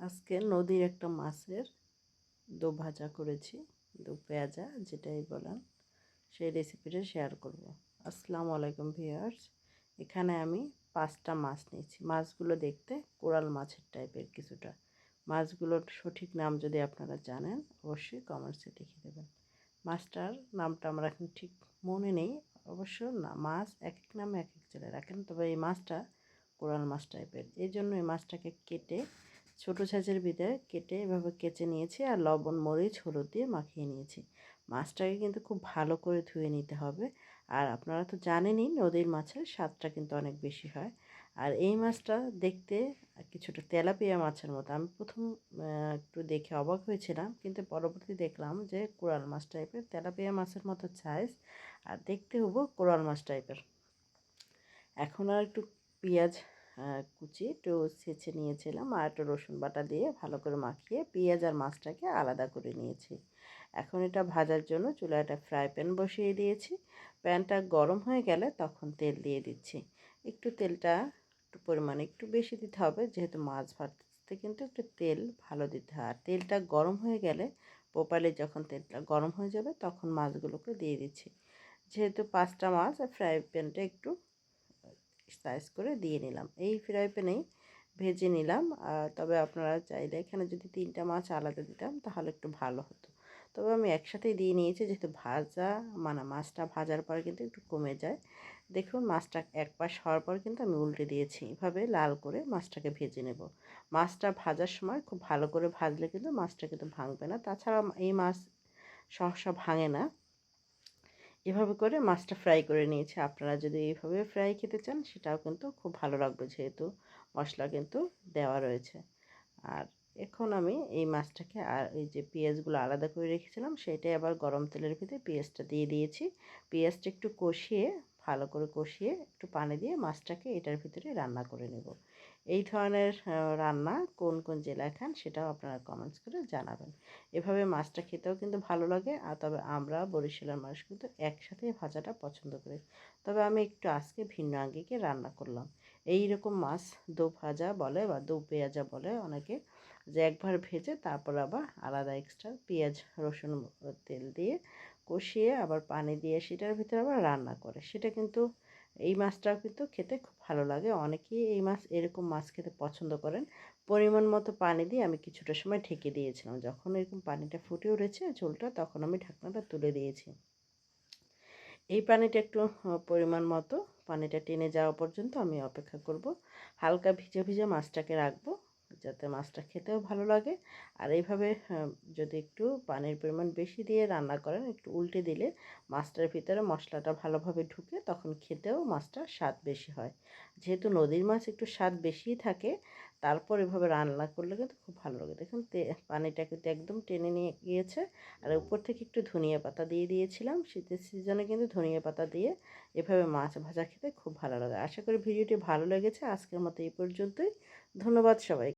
আজকে নদীর একটা মাছের দো ভাজা করেছি, দো পেঁয়াজা যেটাই বলেন, সেই রেসিপিটা শেয়ার করব। আসসালামু আলাইকুম ভিউয়ার্স এখানে আমি পাঁচটা মাছ নিয়েছি। মাছগুলো দেখতে কোরাল মাছের টাইপের কিছুটা। মাছগুলোর সঠিক নাম যদি আপনারা জানেন, অবশ্যই কমেন্টসে লিখে দেবেন। মাছটার নামটা আমার এখন ঠিক মনে নেই, অবশ্য না, মাছ এক এক নামে এক এক জেলায় রাখেন, তবে এই মাছটা কোরাল মাছ টাইপের এই জন্য এই মাছটাকে কেটে ছোটো সাইজের ভিতরে কেটে এভাবে কেচে নিয়েছি আর লবণ, মরিচ, হলুদ দিয়ে মাখিয়ে নিয়েছি। মাছটাকে কিন্তু খুব ভালো করে ধুয়ে নিতে হবে। আর আপনারা তো জানেনই নদীর মাছের স্বাদটা কিন্তু অনেক বেশি হয়। আর এই মাছটা দেখতে কিছুটা তেলাপিয়া মাছের মতো। আমি প্রথম একটু দেখে অবাক হয়েছিলাম, কিন্তু পরবর্তী দেখলাম যে কোরাল মাছ টাইপের তেলাপিয়া মাছের মতো সাইজ আর দেখতে হব কোরাল মাছ টাইপের। এখন আর একটু পেঁয়াজ কুচি, একটু ছেঁচে নিয়েছিলাম আর একটু রসুন বাটা দিয়ে ভালো করে মাখিয়ে পেঁয়াজ আর মাছটাকে আলাদা করে নিয়েছি। এখন এটা ভাজার জন্য চুলায় একটা ফ্রাই প্যান বসিয়ে দিয়েছি। প্যানটা গরম হয়ে গেলে তখন তেল দিয়ে দিচ্ছি। একটু তেলটা একটু পরিমাণে একটু বেশি দিতে হবে, যেহেতু মাছ ভাজতে কিন্তু একটু তেল ভালো দিতে হয়। আর তেলটা গরম হয়ে গেলে পোপালে যখন তেলটা গরম হয়ে যাবে তখন মাছগুলোকে দিয়ে দিচ্ছি। যেহেতু পাঁচটা মাছ আর ফ্রাই প্যানটা একটু সাইজ করে দিয়ে নিলাম। এই ফ্রাই প্যানেই ভেজে নিলাম। তবে আপনারা চাইলে এখানে যদি তিনটা মাছ আলাদা দিতাম, তাহলে একটু ভালো হতো। তবে আমি একসাথেই দিয়ে নিয়েছি, যেহেতু ভাজা মানে মাছটা ভাজার পর কিন্তু একটু কমে যায়। দেখুন, মাছটা এক পাশ হওয়ার পর কিন্তু আমি উল্টে দিয়েছি। এভাবে লাল করে মাছটাকে ভেজে নেব। মাছটা ভাজার সময় খুব ভালো করে ভাজলে কিন্তু মাছটা কিন্তু ভাঙবে না। তাছাড়া এই মাছ সহসা ভাঙে না। এভাবে করে মাছটা ফ্রাই করে নিয়েছি। আপনারা যদি এইভাবে ফ্রাই খেতে চান, সেটাও কিন্তু খুব ভালো লাগবে যেহেতু মশলা কিন্তু দেওয়া রয়েছে। আর এখন আমি এই মাছটাকে আর এই যে পেঁয়াজগুলো আলাদা করে রেখেছিলাম, সেটাই আবার গরম তেলের ভিতরে পেঁয়াজটা দিয়ে দিয়েছি। পেঁয়াজটা একটু কষিয়ে ভালো করে কষিয়ে একটু পানি দিয়ে মাছটাকে এটার ভিতরে রান্না করে নেব। এই ধরনের রান্না কোন কোন জেলায় খান সেটাও আপনারা কমেন্টস করে জানাবেন। এভাবে মাছটা খেতেও কিন্তু ভালো লাগে, আর তবে আমরা বরিশালের মানুষ কিন্তু একসাথে ভাজাটা পছন্দ করি। তবে আমি একটু আজকে ভিন্ন আঙ্গিকে রান্না করলাম। এই রকম মাছ দো ভাজা বলে বা দো পেঁয়াজা বলে অনেকে, যে একবার ভেজে তারপর আবার আলাদা এক্সট্রা পেঁয়াজ, রসুন, তেল দিয়ে কষিয়ে আবার পানি দিয়ে সেটার ভিতরে আবার রান্না করে। সেটা কিন্তু এই মাছটাও কিন্তু খেতে খুব ভালো লাগে। অনেকেই এই মাছ, এরকম মাছ খেতে পছন্দ করেন। পরিমাণ মতো পানি দিয়ে আমি কিছুটা সময় ঢেকে দিয়েছিলাম। যখন এরকম পানিটা ফুটে উঠেছে ঝোলটা, তখন আমি ঢাকনাটা তুলে দিয়েছি। এই পানিটা একটু পরিমাণ মতো, পানিটা টেনে যাওয়া পর্যন্ত আমি অপেক্ষা করব। হালকা ভিজে ভিজে মাছটাকে রাখব। যাতে মাছটা খেতেও ভালো লাগে। আর এইভাবে যদি একটু পানির পরিমাণ বেশি দিয়ে রান্না করেন, একটু উল্টে দিলে মাছটার ভিতরে মশলাটা ভালোভাবে ঢুকে তখন খেতেও মাছটা স্বাদ বেশি হয়। যেহেতু নদীর মাছ একটু স্বাদ বেশিই থাকে, তারপর এভাবে রান্না করলে কিন্তু খুব ভালো লাগে। দেখুন পানিটা কিন্তু একদম টেনে নিয়ে গিয়েছে। আর উপর থেকে একটু ধনিয়া পাতা দিয়ে দিয়েছিলাম। শীতের সিজনে কিন্তু ধনিয়া পাতা দিয়ে এভাবে মাছ ভাজা খেতে খুব ভালো লাগে। আশা করি ভিডিওটি ভালো লেগেছে। আজকের মতো এই পর্যন্তই। ধন্যবাদ সবাই